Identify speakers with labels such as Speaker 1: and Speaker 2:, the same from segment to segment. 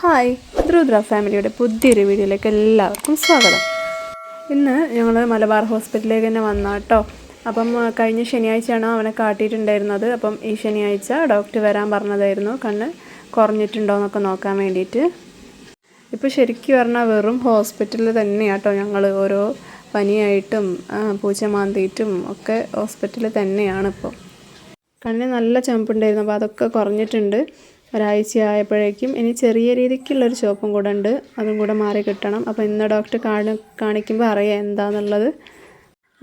Speaker 1: hi ദ്രുദ്ര ഫാമിലിയുടെ പുതിയൊരു വീഡിയോയിലേക്ക് എല്ലാവർക്കും സ്വാഗതം ഇന്ന് ഞങ്ങൾ മലബാർ ഹോസ്പിറ്റലിലേക്ക് തന്നെ വന്ന കേട്ടോ അപ്പം കഴിഞ്ഞ ശനിയാഴ്ചയാണ് അവനെ കാട്ടിയിട്ടുണ്ടായിരുന്നത് അപ്പം ഈ ശനിയാഴ്ച ഡോക്ടർ വരാൻ പറഞ്ഞതായിരുന്നു കണ്ണ് കുറഞ്ഞിട്ടുണ്ടോ എന്നൊക്കെ നോക്കാൻ വേണ്ടിയിട്ട് ഇപ്പോൾ ശരിക്കും പറഞ്ഞാൽ വെറും ഹോസ്പിറ്റലിൽ തന്നെയാട്ടോ ഞങ്ങൾ ഓരോ പനിയായിട്ടും പൂച്ച മാന്തിയിട്ടും ഒക്കെ ഹോസ്പിറ്റലിൽ തന്നെയാണ് ഇപ്പോൾ കണ്ണിന് നല്ല ചുമപ്പുണ്ടായിരുന്നു അപ്പോൾ അതൊക്കെ കുറഞ്ഞിട്ടുണ്ട് ഒരാഴ്ച ആയപ്പോഴേക്കും ഇനി ചെറിയ രീതിക്കുള്ളൊരു ചുവപ്പും കൂടെ ഉണ്ട് അതും കൂടെ മാറി കിട്ടണം അപ്പോൾ ഇന്ന് ഡോക്ടർ കാണി കാണിക്കുമ്പോൾ അറിയാം എന്താണെന്നുള്ളത്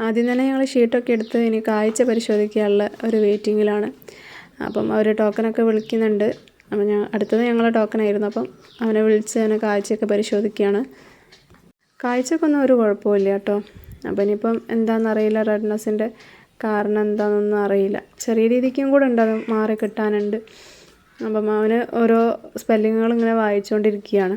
Speaker 1: ആദ്യം തന്നെ ഞങ്ങൾ ഷീട്ടൊക്കെ എടുത്ത് ഇനി കാഴ്ച പരിശോധിക്കാനുള്ള ഒരു വെയിറ്റിങ്ങിലാണ് അപ്പം അവർ ടോക്കനൊക്കെ വിളിക്കുന്നുണ്ട് അപ്പം ഞാൻ അടുത്തത് ഞങ്ങളെ ടോക്കനായിരുന്നു അപ്പം അവനെ വിളിച്ച് അവനെ കാഴ്ചയൊക്കെ പരിശോധിക്കുകയാണ് കാഴ്ചക്കൊന്നും ഒരു കുഴപ്പമില്ല കേട്ടോ അപ്പം ഇനിയിപ്പം എന്താണെന്നറിയില്ല റെഡ്നസിൻ്റെ കാരണം എന്താണെന്നൊന്നും അറിയില്ല ചെറിയ രീതിക്കും കൂടെ ഉണ്ട് അത് മാറി കിട്ടാനുണ്ട് അപ്പം അവന് ഓരോ സ്പെല്ലിങ്ങുകൾ ഇങ്ങനെ വായിച്ചുകൊണ്ടിരിക്കുകയാണ്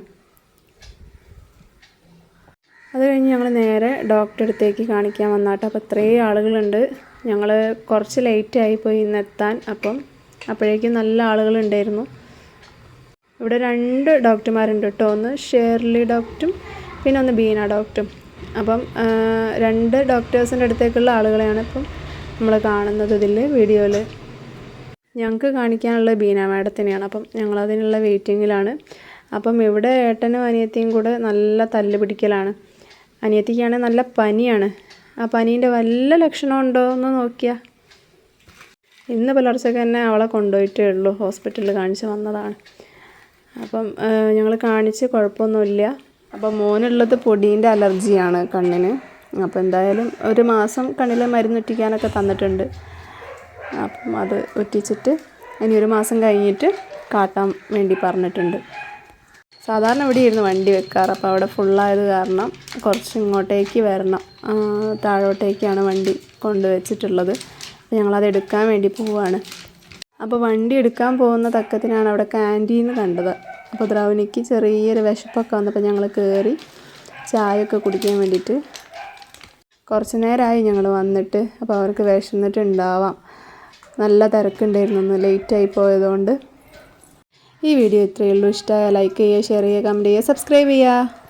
Speaker 1: അത് കഴിഞ്ഞ് ഞങ്ങൾ നേരെ ഡോക്ടറെ അടുത്തേക്ക് കാണിക്കാൻ വന്നാട്ടോ അപ്പോൾ ഇത്രയും ആളുകളുണ്ട് ഞങ്ങൾ കുറച്ച് ആയി പോയി എത്താൻ അപ്പം അപ്പോഴേക്കും നല്ല ആളുകളുണ്ടായിരുന്നു ഇവിടെ രണ്ട് ഡോക്ടർമാരുണ്ട് കേട്ടോ ഒന്ന് ഷേർലി ഡോക്ടറും പിന്നെ ഒന്ന് ബീന ഡോക്ടറും അപ്പം രണ്ട് ഡോക്ടേഴ്സിൻ്റെ അടുത്തേക്കുള്ള ആളുകളെയാണ് ഇപ്പം നമ്മൾ കാണുന്നത് ഇതിൽ വീഡിയോയിൽ ഞങ്ങൾക്ക് കാണിക്കാനുള്ള ബീന മാഡത്തിനെയാണ് അപ്പം ഞങ്ങളതിനുള്ള വെയിറ്റിങ്ങിലാണ് അപ്പം ഇവിടെ ഏട്ടനും അനിയത്തിയും കൂടെ നല്ല തല്ല് പിടിക്കലാണ് അനിയത്തിക്കാണെങ്കിൽ നല്ല പനിയാണ് ആ പനീൻ്റെ വല്ല ലക്ഷണമുണ്ടോ എന്ന് നോക്കിയാൽ ഇന്ന് പുലർച്ചയ്ക്ക് തന്നെ അവളെ കൊണ്ടുപോയിട്ടേ ഉള്ളൂ ഹോസ്പിറ്റലിൽ കാണിച്ച് വന്നതാണ് അപ്പം ഞങ്ങൾ കാണിച്ച് കുഴപ്പമൊന്നുമില്ല അപ്പം മോനുള്ളത് പൊടീൻ്റെ അലർജിയാണ് കണ്ണിന് അപ്പോൾ എന്തായാലും ഒരു മാസം കണ്ണിൽ മരുന്നുറ്റിക്കാനൊക്കെ തന്നിട്ടുണ്ട് അപ്പം അത് ഒറ്റിച്ചിട്ട് ഇനി ഒരു മാസം കഴിഞ്ഞിട്ട് കാട്ടാൻ വേണ്ടി പറഞ്ഞിട്ടുണ്ട് സാധാരണ ഇവിടെ ഇരുന്ന് വണ്ടി വെക്കാറ് അപ്പോൾ അവിടെ ഫുള്ളായത് കാരണം കുറച്ച് ഇങ്ങോട്ടേക്ക് വരണം താഴോട്ടേക്കാണ് വണ്ടി കൊണ്ടുവച്ചിട്ടുള്ളത് അപ്പോൾ ഞങ്ങളത് എടുക്കാൻ വേണ്ടി പോവുകയാണ് അപ്പോൾ വണ്ടി എടുക്കാൻ പോകുന്ന തക്കത്തിനാണ് അവിടെ ക്യാൻറ്റീൻ കണ്ടത് അപ്പോൾ ദ്രൗനിക്ക് ചെറിയൊരു വിശപ്പൊക്കെ വന്നപ്പോൾ ഞങ്ങൾ കയറി ചായയൊക്കെ കുടിക്കാൻ വേണ്ടിയിട്ട് കുറച്ച് നേരമായി ഞങ്ങൾ വന്നിട്ട് അപ്പോൾ അവർക്ക് വിശന്നിട്ടുണ്ടാവാം നല്ല തിരക്കുണ്ടായിരുന്നു ഒന്ന് ലേറ്റായി പോയതുകൊണ്ട് ഈ വീഡിയോ ഇത്രയേ ഉള്ളൂ ഇഷ്ടമായ ലൈക്ക് ചെയ്യുക ഷെയർ ചെയ്യുക കമൻറ്റ് ചെയ്യുക സബ്സ്ക്രൈബ് ചെയ്യുക